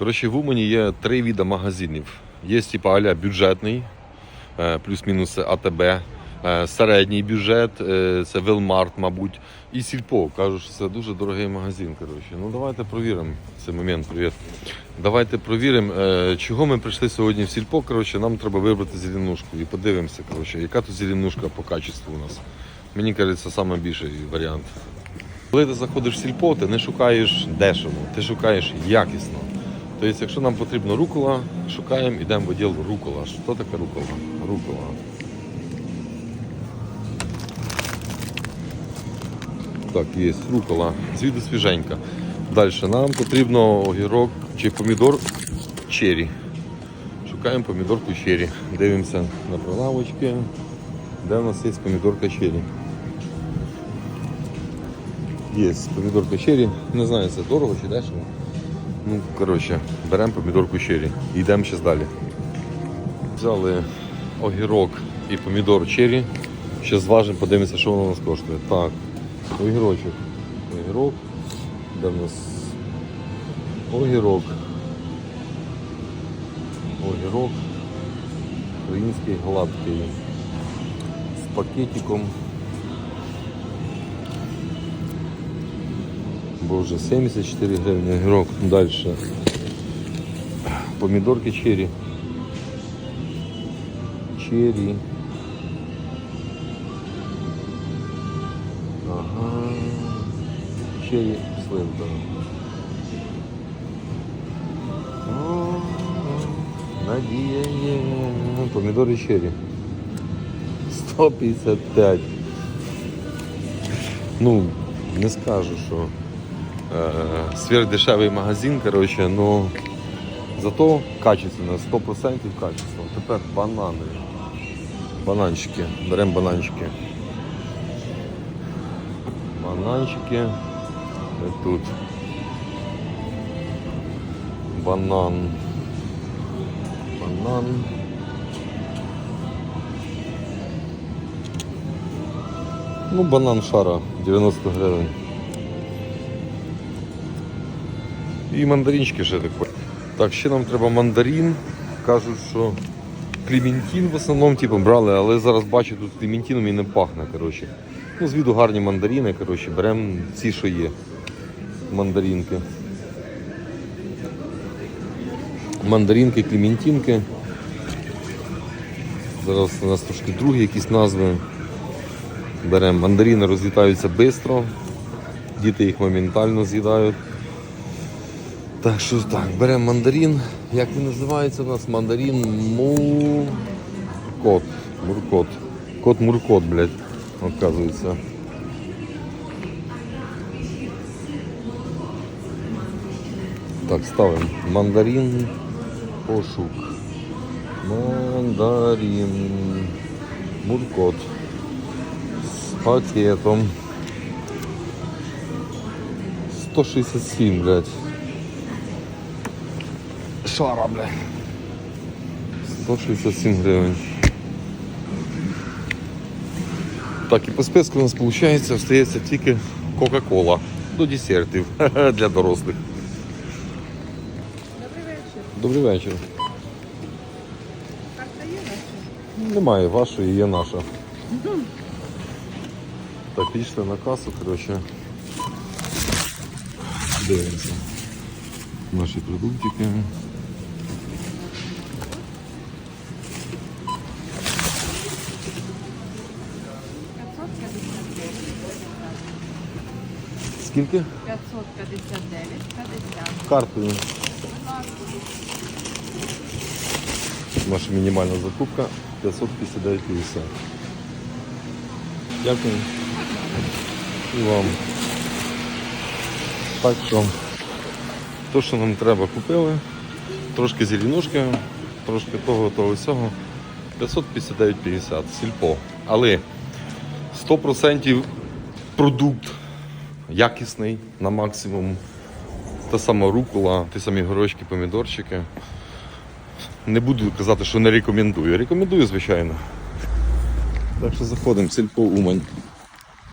Коротше, в Умані є три види магазинів. Є типу аля бюджетний, е, плюс-мінус АТБ, е, середній бюджет, е, це Велмарт, мабуть, і Сільпо. Кажуть, що це дуже дорогий магазин. Коротше. Ну давайте провіримо цей момент. Привіт. Давайте провіримо, чого ми прийшли сьогодні в Сільпо. Коротше, нам треба вибрати зеленушку і подивимося, коротше, яка тут зеленушка по качеству у нас. Мені кажеться, найбільший варіант. Коли ти заходиш в сільпо, ти не шукаєш дешево, ти шукаєш якісно. Тобто, якщо нам потрібно рукола, шукаємо, йдемо в відділ рукола. Що таке рукола? Рукола. Так, є рукола. Звіду свіженька. Далі нам потрібно огірок чи помідор чері. Шукаємо помідорку чері. Дивимося на прилавочки, де в нас є помідорка чері. Є помідорка чері. Не знаю, це дорого чи дешево. Ну, коротше, беремо помідорку чері і йдемо ще далі. Взяли огірок і помідор чері. Ще зважимо, подивимося, що воно у нас коштує. Так, огірочок. Огірок. Де в нас огірок. Огірок. Український гладкий. З пакетиком. Боже, 74 гривні огірок. Далі. Помідорки черрі. Черрі. Ага. Черрі сливка. Надія є. Помідори черрі. 155. Ну, не скажу, що сверхдешевий магазин, коротше, ну зато качественно, 100% качество. Тепер банани. Бананчики. Беремо бананчики. Бананчики. Тут. Банан. Банан. Ну, банан шара 90 гривень. І мандаринчики ще так. Так, ще нам треба мандарин. Кажуть, що клементин в основному типу, брали, але зараз бачу, тут клементином і не пахне. Коротше. Ну, з гарні мандарини, коротше, беремо ці, що є. Мандаринки. Мандаринки, клементинки. Зараз у нас трошки другі якісь назви. Беремо мандарини, розлітаються швидко. Діти їх моментально з'їдають. Так, що так, беремо мандарин. Як він називається у нас? Мандарин муркот. Муркот. Кот муркот, блядь, оказується. Так, ставимо мандарин. Пошук. Мандарин. Муркот. З пакетом. 167, блядь. Шара, блядь. 167 гривень. Так, і по списку у нас виходить, остається тільки Кока-Кола до десертів для дорослих. Добрий вечір. Добрий вечір. Карта є ваша? Немає вашої, є наша. Так, пішли на касу, коротше. Дивимося. Наші продуктики. Скільки? 559, 50. Картою. Наша мінімальна закупка 559,50. Дякую. І вам. Так що, то, що нам треба, купили. Трошки зеленушки, трошки того, того всього. 559,50 сільпо. Але 100% продукт якісний на максимум. Та сама рукола, ті самі горочки, помідорчики. Не буду казати, що не рекомендую. Рекомендую, звичайно. Так що заходимо в сільпо Умань.